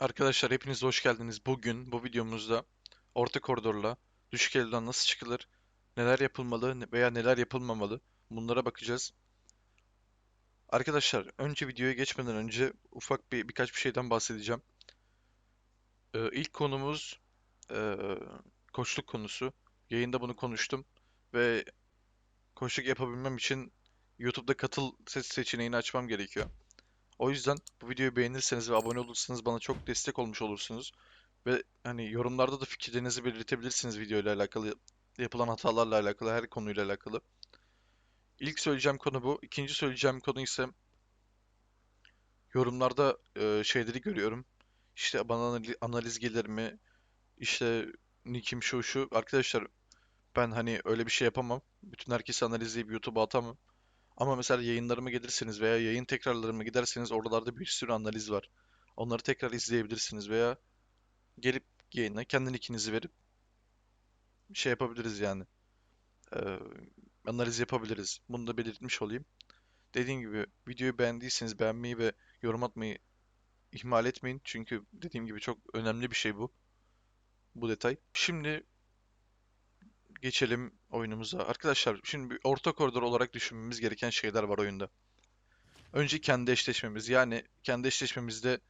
Arkadaşlar hepiniz hoş geldiniz. Bugün bu videomuzda orta koridorla düşük elden nasıl çıkılır, neler yapılmalı veya neler yapılmamalı bunlara bakacağız. Arkadaşlar önce videoya geçmeden önce ufak bir birkaç bir şeyden bahsedeceğim. Ee, ilk konumuz ee, koçluk konusu. Yayında bunu konuştum ve koçluk yapabilmem için YouTube'da katıl ses seçeneğini açmam gerekiyor. O yüzden bu videoyu beğenirseniz ve abone olursanız bana çok destek olmuş olursunuz. Ve hani yorumlarda da fikirlerinizi belirtebilirsiniz videoyla alakalı, yapılan hatalarla alakalı, her konuyla alakalı. İlk söyleyeceğim konu bu. İkinci söyleyeceğim konu ise yorumlarda e, şeyleri görüyorum. İşte bana anali- analiz gelir mi? İşte nikim şu şu. Arkadaşlar ben hani öyle bir şey yapamam. Bütün herkesi analizleyip YouTube'a atamam. Ama mesela yayınlarıma gelirseniz veya yayın tekrarlarıma giderseniz oralarda bir sürü analiz var. Onları tekrar izleyebilirsiniz veya gelip yayına kendi ikinizi verip şey yapabiliriz yani. Ee, analiz yapabiliriz. Bunu da belirtmiş olayım. Dediğim gibi videoyu beğendiyseniz beğenmeyi ve yorum atmayı ihmal etmeyin. Çünkü dediğim gibi çok önemli bir şey bu. Bu detay. Şimdi geçelim oyunumuza. Arkadaşlar şimdi bir orta koridor olarak düşünmemiz gereken şeyler var oyunda. Önce kendi eşleşmemiz. Yani kendi eşleşmemizde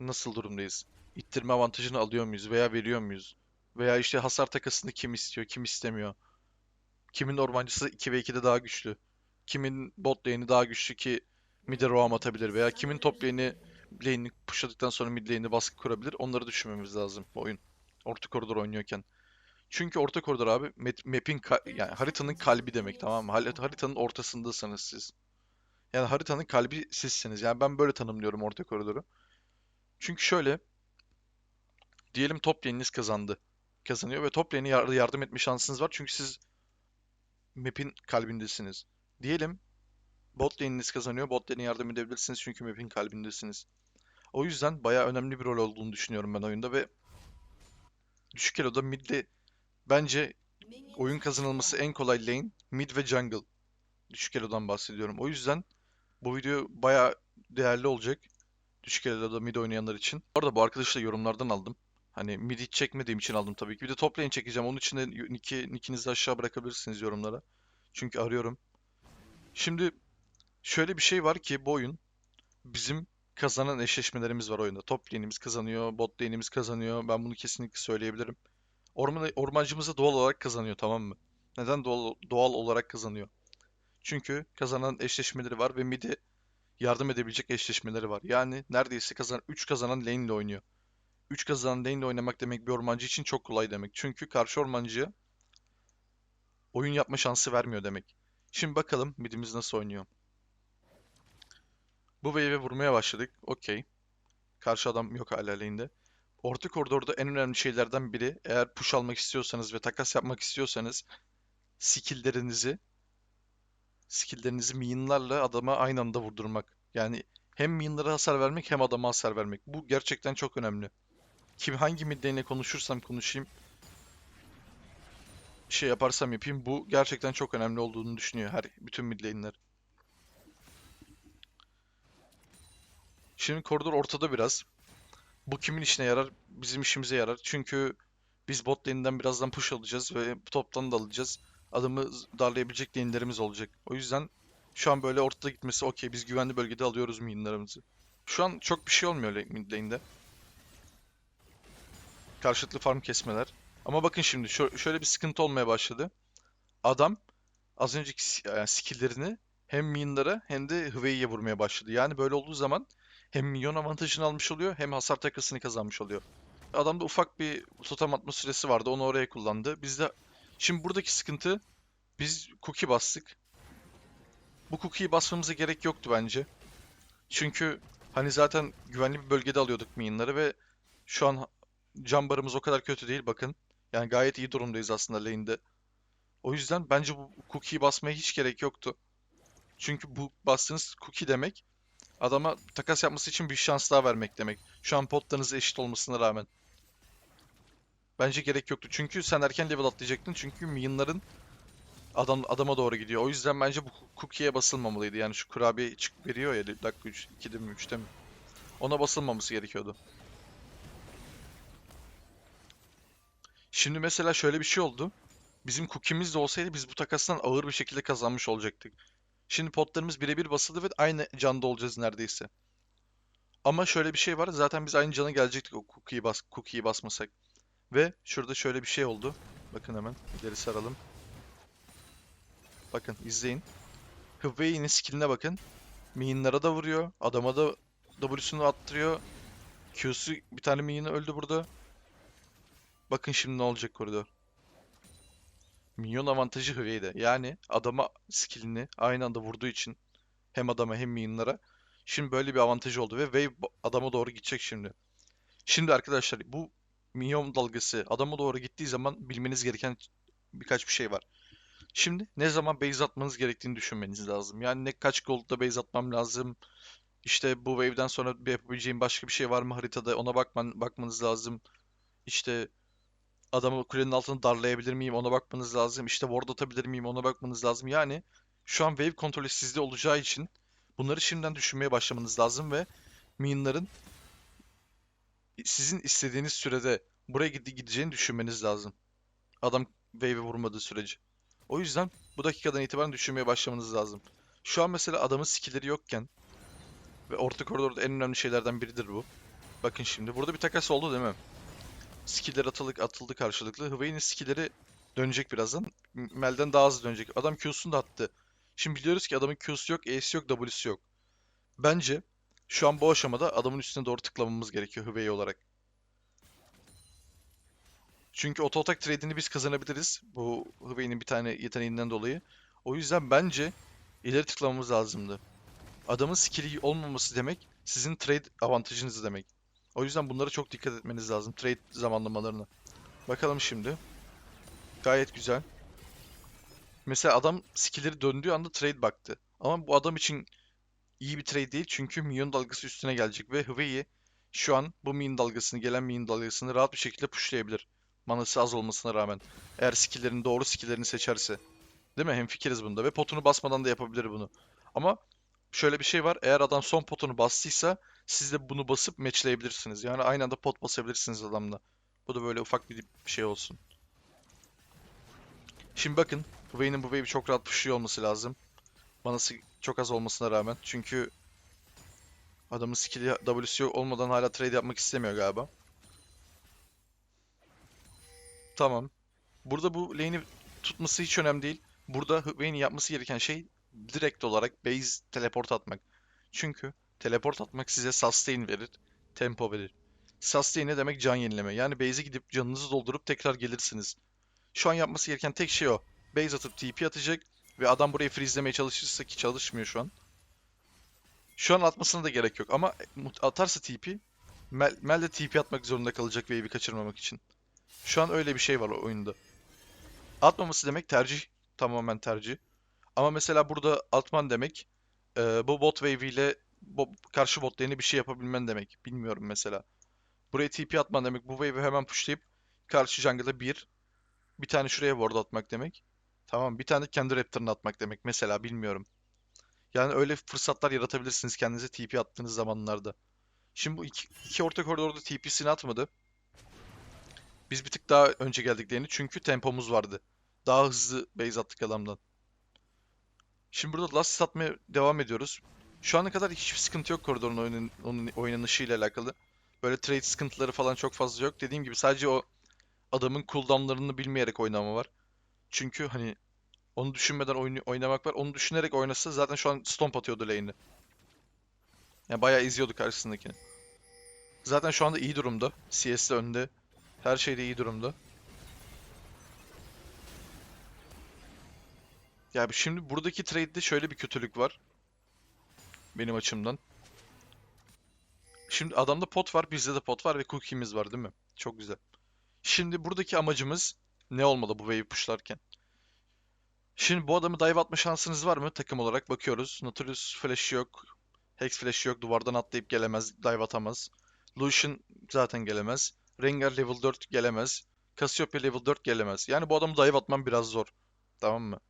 nasıl durumdayız? İttirme avantajını alıyor muyuz veya veriyor muyuz? Veya işte hasar takasını kim istiyor, kim istemiyor? Kimin ormancısı 2 ve 2'de daha güçlü? Kimin bot lane'i daha güçlü ki mid'e roam atabilir? Veya kimin top lane'i lane'i pushladıktan sonra mid lane'e baskı kurabilir? Onları düşünmemiz lazım bu oyun. Orta koridor oynuyorken. Çünkü orta koridor abi map- map'in yani haritanın kalbi demek tamam mı? Harit- Haritanın ortasındasınız siz. Yani haritanın kalbi sizsiniz. Yani ben böyle tanımlıyorum orta koridoru. Çünkü şöyle diyelim top lane'iniz kazandı. Kazanıyor ve top lane'e yar- yardım etme şansınız var. Çünkü siz map'in kalbindesiniz. Diyelim bot lane'iniz kazanıyor. Bot lane'e yardım edebilirsiniz çünkü map'in kalbindesiniz. O yüzden bayağı önemli bir rol olduğunu düşünüyorum ben oyunda ve düşük elo'da mid'de bence oyun kazanılması en kolay lane mid ve jungle. Düşük elo'dan bahsediyorum. O yüzden bu video bayağı değerli olacak. Düşük elo'da mid oynayanlar için. Bu arada bu arkadaşı da yorumlardan aldım. Hani mid hiç çekmediğim için aldım tabii ki. Bir de top lane çekeceğim. Onun için de nick'i, nick'inizi aşağı bırakabilirsiniz yorumlara. Çünkü arıyorum. Şimdi şöyle bir şey var ki bu oyun bizim kazanan eşleşmelerimiz var oyunda. Top lane'imiz kazanıyor, bot lane'imiz kazanıyor. Ben bunu kesinlikle söyleyebilirim. Orman, ormancımız doğal olarak kazanıyor tamam mı? Neden doğal, doğal olarak kazanıyor? Çünkü kazanan eşleşmeleri var ve mid'e yardım edebilecek eşleşmeleri var. Yani neredeyse kazan 3 kazanan lane ile oynuyor. 3 kazanan lane ile oynamak demek bir ormancı için çok kolay demek. Çünkü karşı ormancıya oyun yapma şansı vermiyor demek. Şimdi bakalım midimiz nasıl oynuyor. Bu wave'e vurmaya başladık. Okey. Karşı adam yok hala lane'de. Orta koridorda en önemli şeylerden biri eğer push almak istiyorsanız ve takas yapmak istiyorsanız skill'lerinizi skill'lerinizi minionlarla adama aynı anda vurdurmak. Yani hem minionlara hasar vermek hem adama hasar vermek. Bu gerçekten çok önemli. Kim hangi mid lane'le konuşursam konuşayım şey yaparsam yapayım bu gerçekten çok önemli olduğunu düşünüyor her bütün mid lane'ler. Şimdi koridor ortada biraz. Bu kimin işine yarar? Bizim işimize yarar. Çünkü biz bot lane'den birazdan push alacağız ve toptan da alacağız. Adamı z- darlayabilecek lane'lerimiz olacak. O yüzden şu an böyle ortada gitmesi okey. Biz güvenli bölgede alıyoruz minionlarımızı. Şu an çok bir şey olmuyor mid lane'de. Karşılıklı farm kesmeler. Ama bakın şimdi şö- şöyle bir sıkıntı olmaya başladı. Adam az önceki skill'lerini hem minionlara hem de Hwei'ye vurmaya başladı. Yani böyle olduğu zaman hem minyon avantajını almış oluyor hem hasar takısını kazanmış oluyor. Adamda ufak bir totem atma süresi vardı. Onu oraya kullandı. Bizde şimdi buradaki sıkıntı biz cookie bastık. Bu cookie'yi basmamıza gerek yoktu bence. Çünkü hani zaten güvenli bir bölgede alıyorduk minionları ve şu an can barımız o kadar kötü değil bakın. Yani gayet iyi durumdayız aslında lane'de. O yüzden bence bu cookie'yi basmaya hiç gerek yoktu. Çünkü bu bastığınız cookie demek Adama takas yapması için bir şans daha vermek demek. Şu an potlarınız eşit olmasına rağmen. Bence gerek yoktu. Çünkü sen erken level atlayacaktın. Çünkü minionların adam, adama doğru gidiyor. O yüzden bence bu cookie'ye basılmamalıydı. Yani şu kurabiye çık veriyor ya dakika 3, 2'de mi 3'te mi? Ona basılmaması gerekiyordu. Şimdi mesela şöyle bir şey oldu. Bizim cookie'miz de olsaydı biz bu takastan ağır bir şekilde kazanmış olacaktık. Şimdi potlarımız birebir basıldı ve aynı canda olacağız neredeyse. Ama şöyle bir şey var. Zaten biz aynı cana gelecektik o cookie'yi bas cookie'yi basmasak. Ve şurada şöyle bir şey oldu. Bakın hemen ileri saralım. Bakın izleyin. Hway'nin skill'ine bakın. Minion'lara da vuruyor. Adama da W'sunu attırıyor. Q'su bir tane minion öldü burada. Bakın şimdi ne olacak koridor. Minyon avantajı Hway'de. Yani adama skill'ini aynı anda vurduğu için hem adama hem minyonlara şimdi böyle bir avantajı oldu ve Wave adama doğru gidecek şimdi. Şimdi arkadaşlar bu minyon dalgası adama doğru gittiği zaman bilmeniz gereken birkaç bir şey var. Şimdi ne zaman base atmanız gerektiğini düşünmeniz lazım. Yani ne kaç gold'da base atmam lazım. İşte bu wave'den sonra bir yapabileceğim başka bir şey var mı haritada ona bakman, bakmanız lazım. İşte adamı kulenin altına darlayabilir miyim ona bakmanız lazım. İşte ward atabilir miyim ona bakmanız lazım. Yani şu an wave kontrolü sizde olacağı için bunları şimdiden düşünmeye başlamanız lazım ve minionların sizin istediğiniz sürede buraya gide- gideceğini düşünmeniz lazım. Adam wave'e vurmadığı sürece. O yüzden bu dakikadan itibaren düşünmeye başlamanız lazım. Şu an mesela adamın skill'leri yokken ve orta koridorda en önemli şeylerden biridir bu. Bakın şimdi burada bir takas oldu değil mi? Skiller atıldı, atıldı karşılıklı. Hwayne'in skillleri dönecek birazdan. Mel'den daha hızlı dönecek. Adam Q'sunu da attı. Şimdi biliyoruz ki adamın Q'su yok, E'si yok, W'su yok. Bence şu an bu aşamada adamın üstüne doğru tıklamamız gerekiyor Hway olarak. Çünkü auto attack trade'ini biz kazanabiliriz. Bu Hwayne'in bir tane yeteneğinden dolayı. O yüzden bence ileri tıklamamız lazımdı. Adamın skill'i olmaması demek sizin trade avantajınız demek. O yüzden bunlara çok dikkat etmeniz lazım. Trade zamanlamalarına. Bakalım şimdi. Gayet güzel. Mesela adam skill'leri döndüğü anda trade baktı. Ama bu adam için iyi bir trade değil çünkü minyon dalgası üstüne gelecek ve Hway'i şu an bu minyon dalgasını, gelen minyon dalgasını rahat bir şekilde pushlayabilir. Manası az olmasına rağmen. Eğer skill'lerin doğru skill'lerini seçerse. Değil mi? Hemfikiriz bunda ve potunu basmadan da yapabilir bunu. Ama şöyle bir şey var. Eğer adam son potunu bastıysa siz de bunu basıp matchleyebilirsiniz. Yani aynı anda pot basabilirsiniz adamla. Bu da böyle ufak bir şey olsun. Şimdi bakın. Hwayne'in bu wave'i çok rahat pushluyor olması lazım. Manası çok az olmasına rağmen. Çünkü adamın skill'i W'si olmadan hala trade yapmak istemiyor galiba. Tamam. Burada bu lane'i tutması hiç önemli değil. Burada Hwayne'in yapması gereken şey direkt olarak base teleport atmak. Çünkü teleport atmak size sustain verir, tempo verir. Sustain ne demek? Can yenileme. Yani base'e gidip canınızı doldurup tekrar gelirsiniz. Şu an yapması gereken tek şey o. Base atıp TP atacak ve adam burayı freezelemeye çalışırsa ki çalışmıyor şu an. Şu an atmasına da gerek yok ama atarsa TP, Mel, Mel de TP atmak zorunda kalacak wave'i kaçırmamak için. Şu an öyle bir şey var o oyunda. Atmaması demek tercih, tamamen tercih. Ama mesela burada atman demek e, bu bot wave ile bo- karşı bot lane'e bir şey yapabilmen demek. Bilmiyorum mesela. Buraya TP atman demek bu wave'i hemen pushlayıp karşı jungle'a bir, bir tane şuraya ward atmak demek. Tamam bir tane kendi raptor'ını atmak demek mesela bilmiyorum. Yani öyle fırsatlar yaratabilirsiniz kendinize TP attığınız zamanlarda. Şimdi bu iki, iki orta koridorda TP'sini atmadı. Biz bir tık daha önce geldiklerini çünkü tempomuz vardı. Daha hızlı base attık adamdan. Şimdi burada last atmaya devam ediyoruz. Şu ana kadar hiçbir sıkıntı yok koridorun oyunun, onun oynanışıyla alakalı. Böyle trade sıkıntıları falan çok fazla yok. Dediğim gibi sadece o adamın cooldownlarını bilmeyerek oynama var. Çünkü hani onu düşünmeden oyunu, oynamak var. Onu düşünerek oynasa zaten şu an stomp atıyordu lane'i. Yani bayağı izliyordu karşısındakini. Zaten şu anda iyi durumda. CS'de önde. Her şeyde iyi durumda. Ya şimdi buradaki trade'de şöyle bir kötülük var. Benim açımdan. Şimdi adamda pot var, bizde de pot var ve cookie'miz var değil mi? Çok güzel. Şimdi buradaki amacımız ne olmalı bu wave pushlarken? Şimdi bu adamı dive atma şansınız var mı? Takım olarak bakıyoruz. Nautilus flash yok. Hex flash yok. Duvardan atlayıp gelemez. Dive atamaz. Lucian zaten gelemez. Rengar level 4 gelemez. Cassiopeia level 4 gelemez. Yani bu adamı dive atman biraz zor. Tamam mı?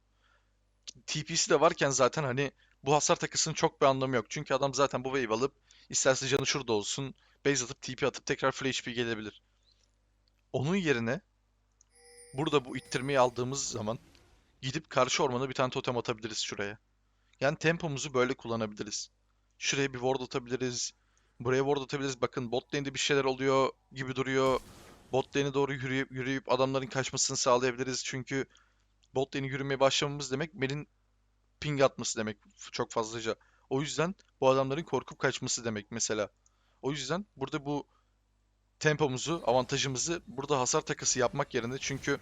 TP'si de varken zaten hani bu hasar takısının çok bir anlamı yok. Çünkü adam zaten bu wave alıp isterse canı şurada olsun. Base atıp TP atıp tekrar full HP gelebilir. Onun yerine burada bu ittirmeyi aldığımız zaman gidip karşı ormana bir tane totem atabiliriz şuraya. Yani tempomuzu böyle kullanabiliriz. Şuraya bir ward atabiliriz. Buraya ward atabiliriz. Bakın bot lane'de bir şeyler oluyor gibi duruyor. Bot lane'e doğru yürüyüp, yürüyüp adamların kaçmasını sağlayabiliriz. Çünkü bot lane'e yürümeye başlamamız demek Mel'in ping atması demek çok fazlaca. O yüzden bu adamların korkup kaçması demek mesela. O yüzden burada bu tempomuzu, avantajımızı burada hasar takası yapmak yerine çünkü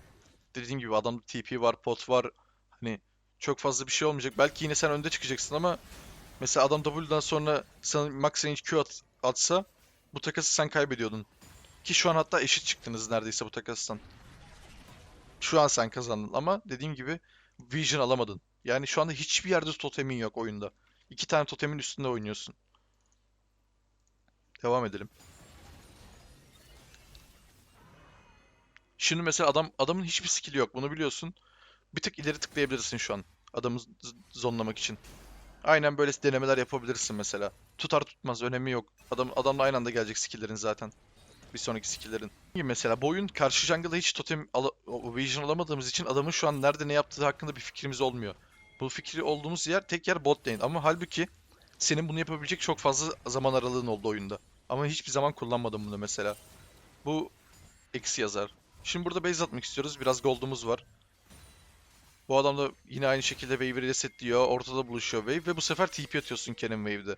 dediğim gibi adamda TP var, pot var. Hani çok fazla bir şey olmayacak. Belki yine sen önde çıkacaksın ama mesela adam W'dan sonra sana max range Q at- atsa bu takası sen kaybediyordun. Ki şu an hatta eşit çıktınız neredeyse bu takastan. Şu an sen kazandın ama dediğim gibi Vision alamadın. Yani şu anda hiçbir yerde totemin yok oyunda. İki tane totemin üstünde oynuyorsun. Devam edelim. Şimdi mesela adam adamın hiçbir skill'i yok. Bunu biliyorsun. Bir tık ileri tıklayabilirsin şu an. Adamı zonlamak için. Aynen böyle denemeler yapabilirsin mesela. Tutar tutmaz önemi yok. Adam adamla aynı anda gelecek skill'lerin zaten. Bir sonraki skill'lerin. Mesela bu oyun karşı jungle'da hiç totem ala- vision alamadığımız için adamın şu an nerede ne yaptığı hakkında bir fikrimiz olmuyor. Bu fikri olduğumuz yer tek yer bot lane ama halbuki senin bunu yapabilecek çok fazla zaman aralığın oldu oyunda. Ama hiçbir zaman kullanmadım bunu mesela. Bu eksi yazar. Şimdi burada base atmak istiyoruz. Biraz gold'umuz var. Bu adam da yine aynı şekilde wave'i resetliyor. Ortada buluşuyor wave ve bu sefer TP atıyorsun Kennen wave'de.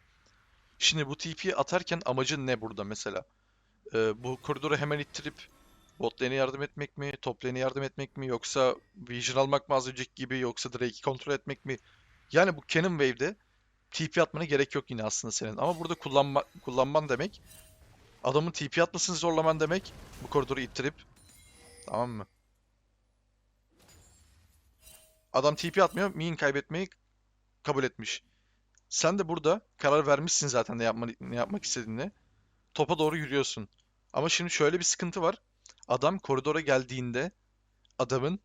Şimdi bu TP'yi atarken amacın ne burada mesela? Ee, bu koridoru hemen ittirip bot yardım etmek mi? Top yardım etmek mi? Yoksa vision almak mı az önceki gibi? Yoksa Drake'i kontrol etmek mi? Yani bu Cannon wave'de TP atmana gerek yok yine aslında senin. Ama burada kullanma, kullanman demek adamın TP atmasını zorlaman demek bu koridoru ittirip tamam mı? Adam TP atmıyor, min kaybetmeyi kabul etmiş. Sen de burada karar vermişsin zaten ne yapma, ne yapmak istediğini. Topa doğru yürüyorsun. Ama şimdi şöyle bir sıkıntı var. Adam koridora geldiğinde adamın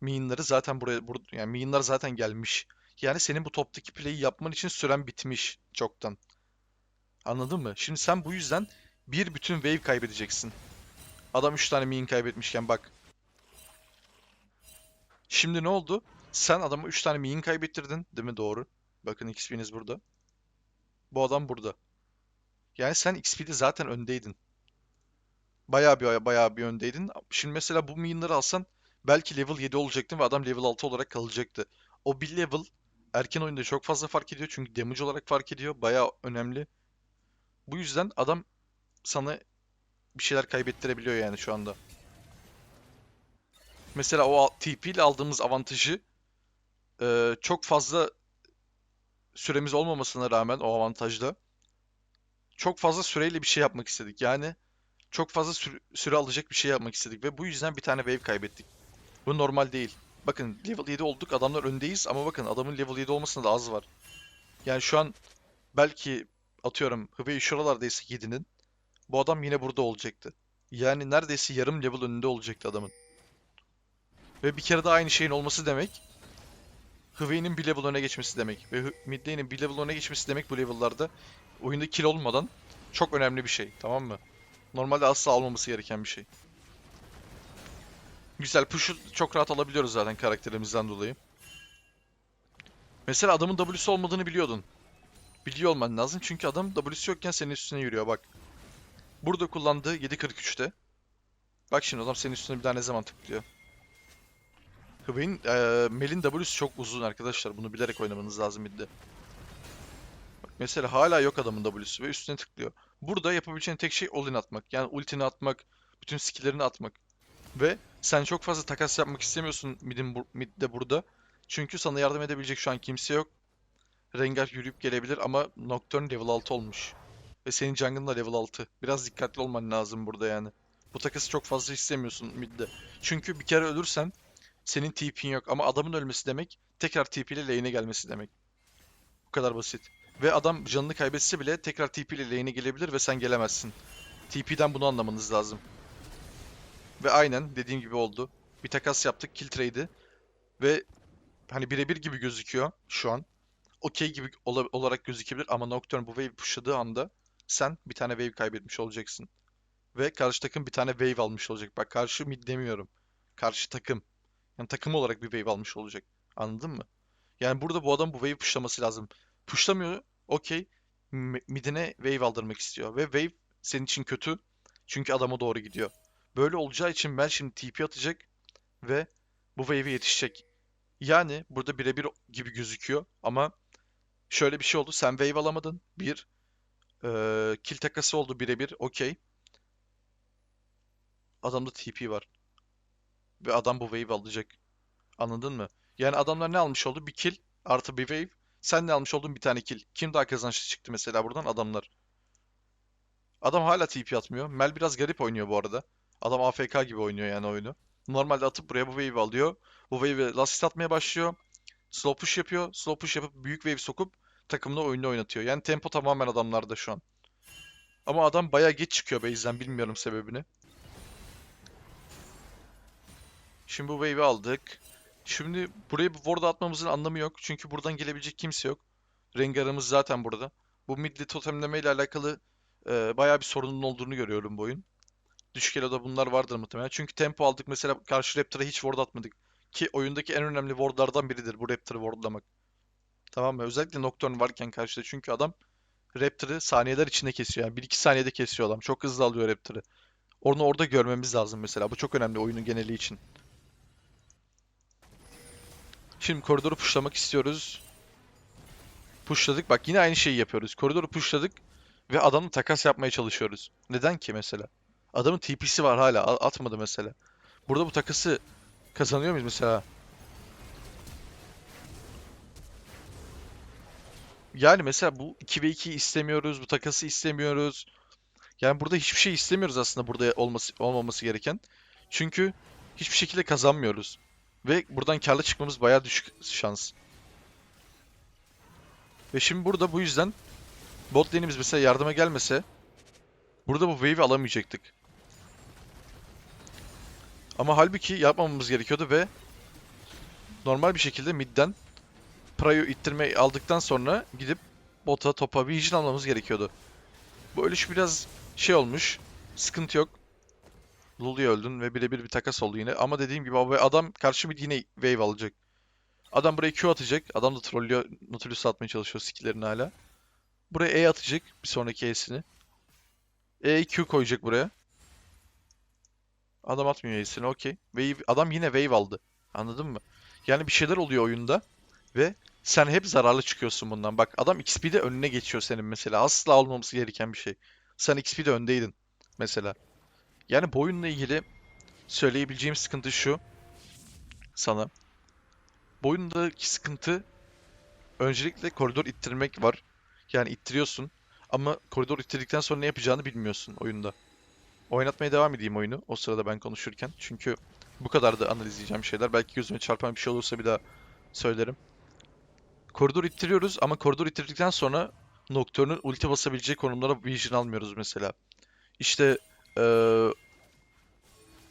minları zaten buraya bur yani minlar zaten gelmiş. Yani senin bu toptaki play'i yapman için süren bitmiş çoktan. Anladın mı? Şimdi sen bu yüzden bir bütün wave kaybedeceksin. Adam 3 tane min kaybetmişken bak. Şimdi ne oldu? Sen adama 3 tane min kaybettirdin, değil mi? Doğru. Bakın XP'niz burada. Bu adam burada. Yani sen XP'de zaten öndeydin. Bayağı bir bayağı bir öndeydin. Şimdi mesela bu minları alsan belki level 7 olacaktın ve adam level 6 olarak kalacaktı. O bir level erken oyunda çok fazla fark ediyor çünkü damage olarak fark ediyor. Bayağı önemli. Bu yüzden adam sana bir şeyler kaybettirebiliyor yani şu anda. Mesela o TP ile aldığımız avantajı e, çok fazla süremiz olmamasına rağmen o avantajda çok fazla süreyle bir şey yapmak istedik. Yani çok fazla sü- süre alacak bir şey yapmak istedik ve bu yüzden bir tane wave kaybettik. Bu normal değil. Bakın level 7 olduk adamlar öndeyiz ama bakın adamın level 7 olmasında da az var. Yani şu an belki atıyorum Hıvey şuralardaysa 7'nin bu adam yine burada olacaktı. Yani neredeyse yarım level önünde olacaktı adamın. Ve bir kere daha aynı şeyin olması demek Hıvey'nin bir level öne geçmesi demek. Ve Hı- mid lane'in bir level öne geçmesi demek bu level'larda oyunda kill olmadan çok önemli bir şey. Tamam mı? Normalde asla almaması gereken bir şey. Güzel. Push'u çok rahat alabiliyoruz zaten karakterimizden dolayı. Mesela adamın W'su olmadığını biliyordun. Biliyor olman lazım çünkü adam W'su yokken senin üstüne yürüyor bak. Burada kullandığı 7.43'te. Bak şimdi adam senin üstüne bir daha ne zaman tıklıyor. Hüveyin, eee Mel'in W'su çok uzun arkadaşlar. Bunu bilerek oynamanız lazım midde. Mesela hala yok adamın W'su ve üstüne tıklıyor. Burada yapabileceğin tek şey all-in atmak. Yani ultini atmak, bütün skill'lerini atmak. Ve sen çok fazla takas yapmak istemiyorsun midin bu, midde burada. Çünkü sana yardım edebilecek şu an kimse yok. Rengar yürüyüp gelebilir ama Nocturne level 6 olmuş. Ve senin jungle'ın da level 6. Biraz dikkatli olman lazım burada yani. Bu takası çok fazla istemiyorsun midde. Çünkü bir kere ölürsen senin TP'in yok ama adamın ölmesi demek tekrar TP ile lane'e gelmesi demek. Bu kadar basit. Ve adam canını kaybetse bile tekrar TP ile lane'e gelebilir ve sen gelemezsin. TP'den bunu anlamanız lazım. Ve aynen dediğim gibi oldu. Bir takas yaptık kill trade'i. Ve hani birebir gibi gözüküyor şu an. Okey gibi ola- olarak gözükebilir ama Nocturne bu wave pushladığı anda sen bir tane wave kaybetmiş olacaksın. Ve karşı takım bir tane wave almış olacak. Bak karşı mid demiyorum. karşı takım. Yani takım olarak bir wave almış olacak. Anladın mı? Yani burada bu adam bu wave pushlaması lazım. Pushlamıyor, okey. Midine wave aldırmak istiyor. Ve wave senin için kötü. Çünkü adama doğru gidiyor. Böyle olacağı için Mel şimdi TP atacak ve bu wave'e yetişecek. Yani burada birebir gibi gözüküyor ama şöyle bir şey oldu. Sen wave alamadın. Bir. Eee kill takası oldu birebir. Okey. Adamda TP var. Ve adam bu wave alacak. Anladın mı? Yani adamlar ne almış oldu? Bir kill artı bir wave. Sen ne almış oldun? Bir tane kill. Kim daha kazançlı çıktı mesela buradan? Adamlar. Adam hala TP atmıyor. Mel biraz garip oynuyor bu arada. Adam AFK gibi oynuyor yani oyunu. Normalde atıp buraya bu wave alıyor. Bu wave'e last atmaya başlıyor. Slow push yapıyor. Slow push yapıp büyük wave sokup takımına oyunu oynatıyor. Yani tempo tamamen adamlarda şu an. Ama adam bayağı geç çıkıyor base'den bilmiyorum sebebini. Şimdi bu wave'i aldık. Şimdi buraya bir ward atmamızın anlamı yok. Çünkü buradan gelebilecek kimse yok. Rengar'ımız zaten burada. Bu midli totemleme ile alakalı e, bayağı bir sorunun olduğunu görüyorum bu oyun. Düşük elo'da bunlar vardır muhtemelen. Çünkü tempo aldık mesela karşı Raptor'a hiç ward atmadık. Ki oyundaki en önemli wardlardan biridir bu Raptor'ı wardlamak. Tamam mı? Özellikle Nocturne varken karşıda. Çünkü adam Raptor'ı saniyeler içinde kesiyor. Yani 1-2 saniyede kesiyor adam. Çok hızlı alıyor Raptor'ı. Onu orada görmemiz lazım mesela. Bu çok önemli oyunun geneli için. Şimdi koridoru pushlamak istiyoruz. Pushladık. Bak yine aynı şeyi yapıyoruz. Koridoru pushladık ve adamla takas yapmaya çalışıyoruz. Neden ki mesela? Adamın TP'si var hala. Atmadı mesela. Burada bu takası kazanıyor muyuz mesela? Yani mesela bu 2v2 istemiyoruz. Bu takası istemiyoruz. Yani burada hiçbir şey istemiyoruz aslında burada olması olmaması gereken. Çünkü hiçbir şekilde kazanmıyoruz. Ve buradan karlı çıkmamız bayağı düşük şans. Ve şimdi burada bu yüzden bot lane'imiz mesela yardıma gelmese burada bu wave'i alamayacaktık. Ama halbuki yapmamamız gerekiyordu ve normal bir şekilde midden Prio'yu ittirme aldıktan sonra gidip bota topa vision almamız gerekiyordu. Bu ölüş biraz şey olmuş. Sıkıntı yok. Lulu'ya öldün ve birebir bir takas oldu yine. Ama dediğim gibi abi adam karşı mid yine wave alacak. Adam buraya Q atacak. Adam da trollüyor. Nautilus atmaya çalışıyor skillerini hala. Buraya E atacak. Bir sonraki E'sini. E Q koyacak buraya. Adam atmıyor E'sini. Okey. Wave, adam yine wave aldı. Anladın mı? Yani bir şeyler oluyor oyunda. Ve sen hep zararlı çıkıyorsun bundan. Bak adam XP'de önüne geçiyor senin mesela. Asla olmaması gereken bir şey. Sen XP'de öndeydin mesela. Yani bu oyunla ilgili söyleyebileceğim sıkıntı şu sana. Bu oyundaki sıkıntı öncelikle koridor ittirmek var. Yani ittiriyorsun ama koridor ittirdikten sonra ne yapacağını bilmiyorsun oyunda. Oynatmaya devam edeyim oyunu o sırada ben konuşurken. Çünkü bu kadar da analizleyeceğim şeyler. Belki gözüme çarpan bir şey olursa bir daha söylerim. Koridor ittiriyoruz ama koridor ittirdikten sonra Nocturne'un ulti basabileceği konumlara vision almıyoruz mesela. İşte eee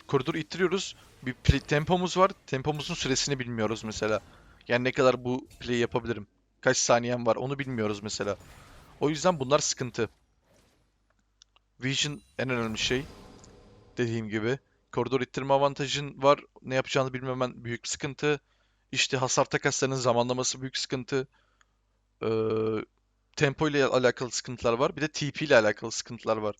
koridoru ittiriyoruz. Bir play, tempomuz var. Tempomuzun süresini bilmiyoruz mesela. Yani ne kadar bu play'i yapabilirim. Kaç saniyem var onu bilmiyoruz mesela. O yüzden bunlar sıkıntı. Vision en önemli şey. Dediğim gibi. Koridor ittirme avantajın var. Ne yapacağını bilmemen büyük sıkıntı. İşte hasar takaslarının zamanlaması büyük sıkıntı. Ee, tempo ile alakalı sıkıntılar var. Bir de TP ile alakalı sıkıntılar var.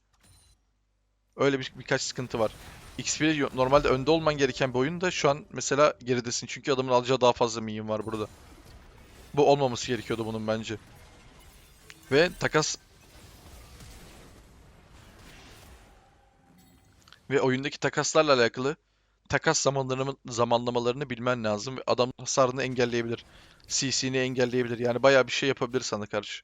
Öyle bir, birkaç sıkıntı var. XP'de yo- normalde önde olman gereken bir oyunda şu an mesela geridesin. Çünkü adamın alacağı daha fazla minyon var burada. Bu olmaması gerekiyordu bunun bence. Ve takas ve oyundaki takaslarla alakalı takas zamanlarını, zamanlamalarını bilmen lazım. Adam hasarını engelleyebilir. CC'ni engelleyebilir. Yani bayağı bir şey yapabilir sana karşı.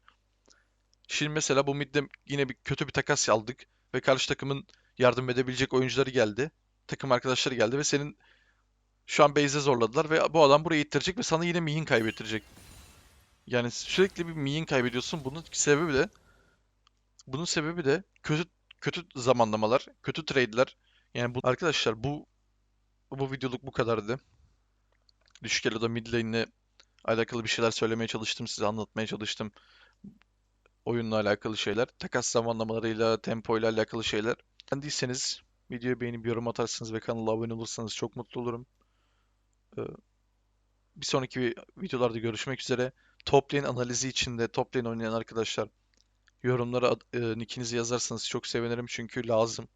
Şimdi mesela bu midde yine bir kötü bir takas aldık. Ve karşı takımın yardım edebilecek oyuncuları geldi. Takım arkadaşları geldi ve senin şu an base'e zorladılar ve bu adam burayı ittirecek ve sana yine minyon kaybettirecek. Yani sürekli bir minyon kaybediyorsun. Bunun sebebi de bunun sebebi de kötü kötü zamanlamalar, kötü trade'ler. Yani bu arkadaşlar bu bu videoluk bu kadardı. Düşük elo'da mid lane'le alakalı bir şeyler söylemeye çalıştım, size anlatmaya çalıştım. Oyunla alakalı şeyler, takas zamanlamalarıyla, tempo ile alakalı şeyler. Beğendiyseniz Videoyu beğenip yorum atarsınız ve kanala abone olursanız çok mutlu olurum. Ee, bir sonraki videolarda görüşmek üzere. Top lane analizi için de top lane oynayan arkadaşlar yorumlara e, nickinizi yazarsanız çok sevinirim çünkü lazım.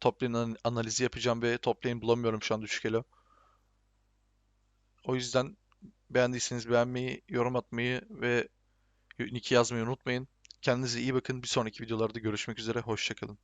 Top lane an- analizi yapacağım ve top lane bulamıyorum şu an düşük elo. O yüzden beğendiyseniz beğenmeyi, yorum atmayı ve nick yazmayı unutmayın. Kendinize iyi bakın. Bir sonraki videolarda görüşmek üzere. Hoşça kalın.